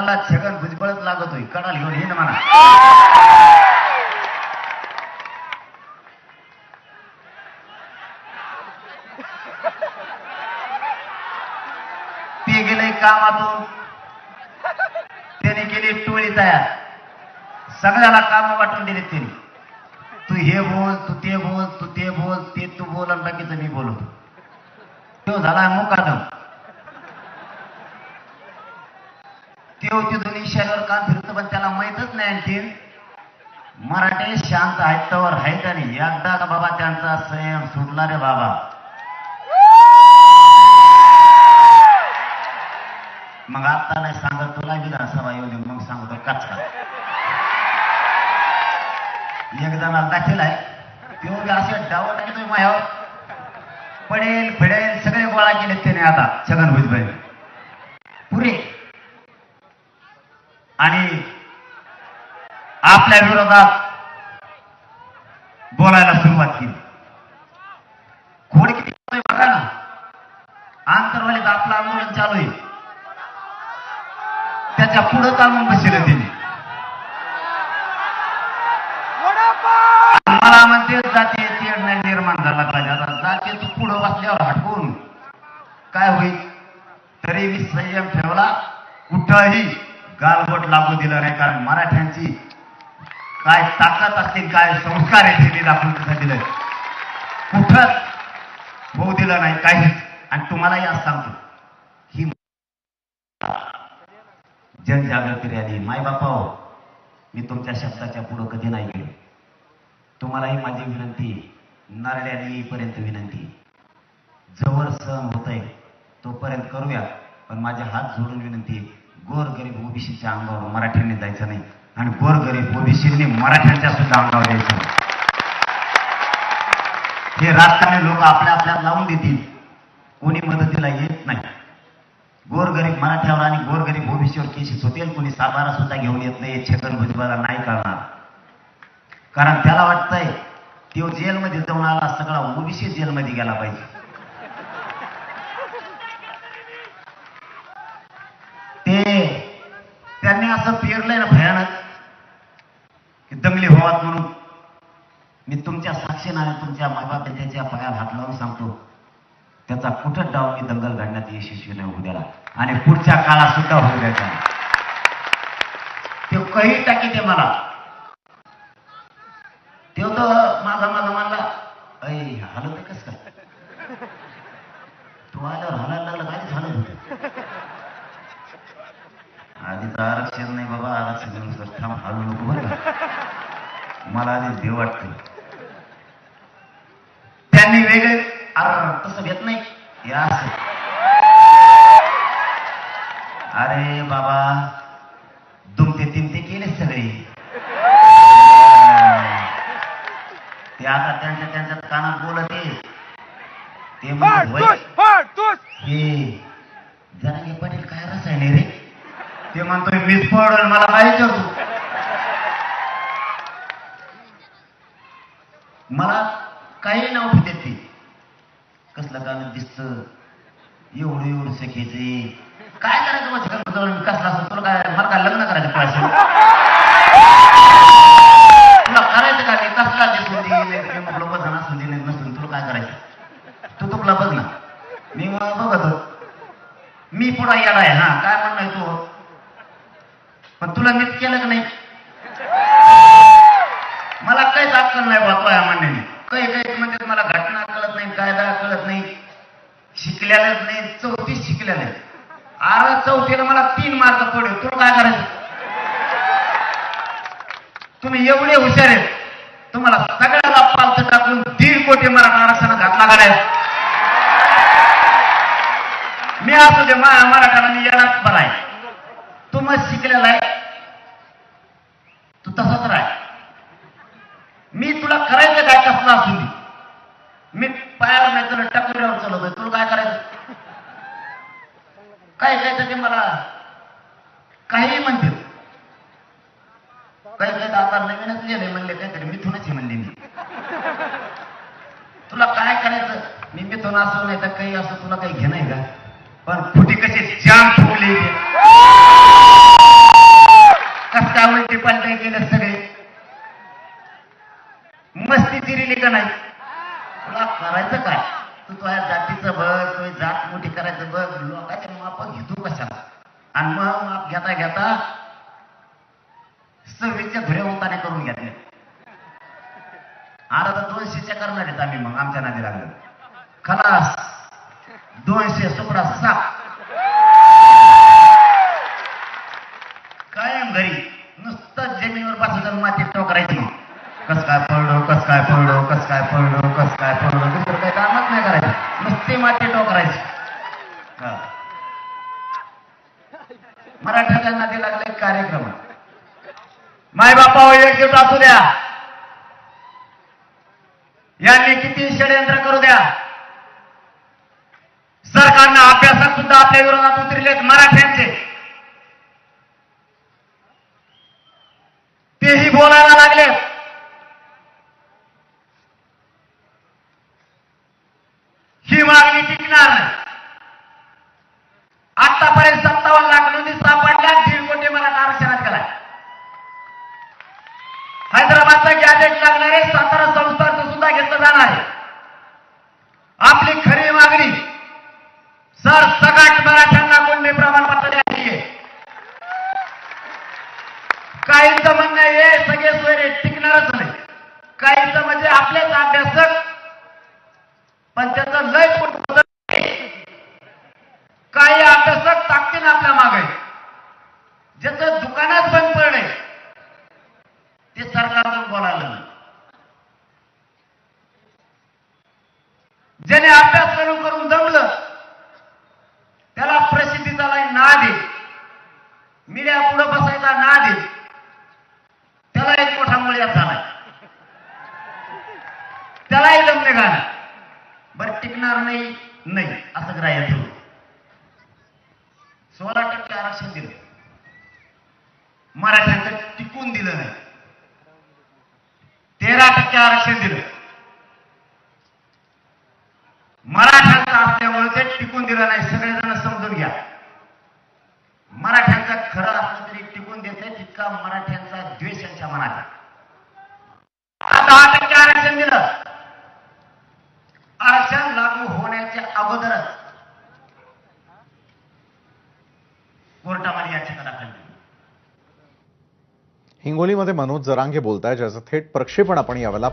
मला छगन भुजबळच लागतोय. कडाल घेऊन येईन म्हणा. ते गेले कामातून. त्याने केली टोळी तयार. सगळ्याला काम वाटून दिले त्याने. तू हे बोल तू ते बोल तू ते बोल ते तू बोल लगेच मी बोलतो. तो झाला मुकादम. ते तिथून इशाऱ्यावर काम फिरतो पण त्याला माहीतच नाही आणखी. मराठी शांत आहेत तवर आहेत आणि एकदा का बाबा त्यांचा संयम सुटला रे बाबा. मग आता नाही सांगत तुला विधानसभा येऊ मग सांगतो कचका एकदा मला दाखल आहे तो बी असे डाव टाकतोय मायावर? पडेल फिडेल सगळे गोळा केले त्याने आता छगन भुजबळ. आणि आपल्या विरोधात बोलायला सुरुवात केली. कोण किती होतोय बघा ना. आंतरवालीत आपलं आंदोलन चालू आहे. त्याच्या पुढं चालून बसले तिने मला म्हणते जाती तेढ नाही निर्माण झाला पाहिजे. आता जाती तू पुढं बसल्यावर हटवून. काय होईल? तरी मी संयम ठेवला. कुठंही गालबोट लागू दिलं नाही कारण मराठ्यांची काय ताकद असतील काय संस्कार आहे ते दाखवून तिथं दिलं कुठंच होऊ दिलं नाही काहीच. आणि तुम्हालाही आज सांगतो ही जनजागृती रॅली. माय बापा हो मी तुमच्या शब्दाच्या पुढं कधी नाही गेलो. तुम्हालाही माझी विनंती नारड्याने येईपर्यंत विनंती. जवळ सहन होत आहे तोपर्यंत करूया पण माझे हात जोडून विनंती गोरगरीब ओबीसीच्या अंगावर मराठ्यांनी जायचं नाही आणि गोरगरीब ओबीसींनी मराठ्यांच्या सुद्धा अंगावर यायचं हे राजकारणी लोक आपल्या आपल्यात लावून देतील. कोणी मदतीला येत नाही. गोरगरीब मराठ्यावर आणि गोरगरीब ओबीसीवर केसेस होतील कोणी सातारा सुद्धा घेऊन येत नाही हे छगन भुजबळला नाही करणार कारण त्याला वाटतंय तो जेलमध्ये जाऊन आला सगळा ओबीसी जेलमध्ये गेला पाहिजे ते असं पेरलंय ना भयानक. की दंगली व्हावात म्हणून. मी तुमच्या साक्षीनं आणि तुमच्या त्याच्या पायाला हात लावून सांगतो. त्याचा कुठं डाव मी दंगल घडण्यात यशस्वी नाही होऊ द्याला आणि पुढच्या काळात सुद्धा होऊ द्यायचा ते काही टाकी ते मला. ते होत माझा माझा म्हणला ऐ हालत कस? काय तू आल्यावर हलायला लागला काय झालं होतं आधीच आरक्षण नाही बाबा आरक्षण घेऊन हालू नको बरं का. मला आधी देव वाटतं त्यांनी वेगळे अरे तसं घेत नाही. असं. अरे बाबा दुमते तिमते केले सगळे. ते आता त्यांच्या त्यांच्या कानात बोलत ते म्हणतात, "वय, हे जरांगे पाटील काय रसायन रे? ते म्हणतोय मीच पडल मला काय विचारतो मला काही नाव देते ते कसलं गाणं दिसत? एवढं एवढं सखेचे. काय करायचं माझं कसला असं? तुला काय मला काय लग्न करायचं पाहिजे तुला करायचं का? नाही कसला दिसून दे मग लोक असून नाही नसून तुला काय करायचं? तू तुला बघ ना. मी बघत. मी पुढा येणार आहे हा काय म्हणणं तू? पण तुला मीच केलं का नाही? काहीच अक्कल नाही वाचवाय या म्हणण्याने काही काही म्हणजे मला घटना कळत नाही कायदा कळत नाही शिकलेलंच नाही चौथीच शिकलेलं नाही. अरे चौथीला मला तीन मार्क पडले तुला काय करायचं? तुम्ही एवढे हुशार आहेत तुम्हाला सगळ्याला पालत टाकून दीड कोटी मराठा आरक्षण घातला करायचं मी असू दे मा मराठाला मी येणार बरा आहे. तू शिकलेला आहे तू तसाच राह मी तुला करायचं काय कसला असू दे मी पायावर नाही तुला टकुऱ्यावर चालवतोय. तुला काय करायचं? काय काय ते मला काही म्हणतील काही काही आता नवीनच गेले म्हणले काहीतरी मिथूनच हे म्हणले मी. तुला काय करायचं? मी मिथून असो नाही तर काही असं तुला काही घेणं आहे का? पण फुटी कशी? जाम ठोकली पलटे गेले सगळे? मस्ती चिरिली का नाही? करायचं काय तू तुझ्या जातीचं बघ तुझी जात मोठी करायचं बघ. लोकांचे माप घेतो कशाला? आणि मग माप घेता घेता सव्वीसच्या धुऱ्या होताने करून घेतले. आता तर दोनशेच्या करणार आहेत आम्ही मग आमच्या नादी लागलो. खलास. दोनशे सुपडा सात कायम घरी. नुसतं जमिनीवर बसायचं मातीत टोकरायची मग. कस काय पडलो कस काय पडलो कस काय पडलो कस काय पडलो दुसरं काही कामच नाही करायचं. नुसती माती टोकरायची. हा. मराठ्याच्या नादी लागले कार्यक्रम. माय बापा एकजूट असू द्या. यांनी किती षडयंत्र करू द्या. सरकारनं अभ्यासात सुद्धा आपल्या विरोधात उतरलेत मराठ्यांचे तेही बोलायला लागले ही टिकणार नाही आतापर्यंत सत्तावन्न लाख नोंदी सापडल्या दीड कोटी मराठा आरक्षणात केलाय हैदराबादचा गॅजेट लागणारे सातारा संस्थांचं सुद्धा घेतलं जाणार आहे. आपली खरी मागणी सर सगाट मराठ्यांना कोणते प्रमाणपत्र द्यायची आहे? काहींचं म्हणणं हे सगळे सोयरे टिकणारच नाही. काहींचं म्हणजे आपलेच अभ्यासक पण त्याचं लय पोट भरत नाही. काही अभ्यासक टाकतील आपल्या मागे ज्याचं दुकानात बंद पडले ते सरकारवर बोलायला नाही ज्याने अभ्यास करून करून जमलं त्याला प्रसिद्धीचा लाई नाद आहे मीडिया पुढे बसायचा नाद आहे त्याला एक मोठा मुळ्यात झालाय आहे गाणं. बरं टिकणार नाही नाही असं ग्राह्य धरू सोळा टक्के आरक्षण दिलं. मराठ्यांचं टिकून दिलं नाही. तेरा टक्के आरक्षण दिलं. मराठ्यांचं असल्यामुळे ते टिकून दिलं नाही सगळे समजून घ्या मराठ्यांचा खरं असलं तरी टिकून देते तितका मराठ्यांचा द्वेष यांच्या मनात आहे. आता दहा टक्के आरक्षण दिलं आरक्षण लागू होण्याच्या अगोदरच कोर्टामध्ये याचिका दाखल केली हिंगोलीमध्ये मनोज जरांगे बोलताय ज्याचं थेट प्रक्षेपण आपण यावेळेला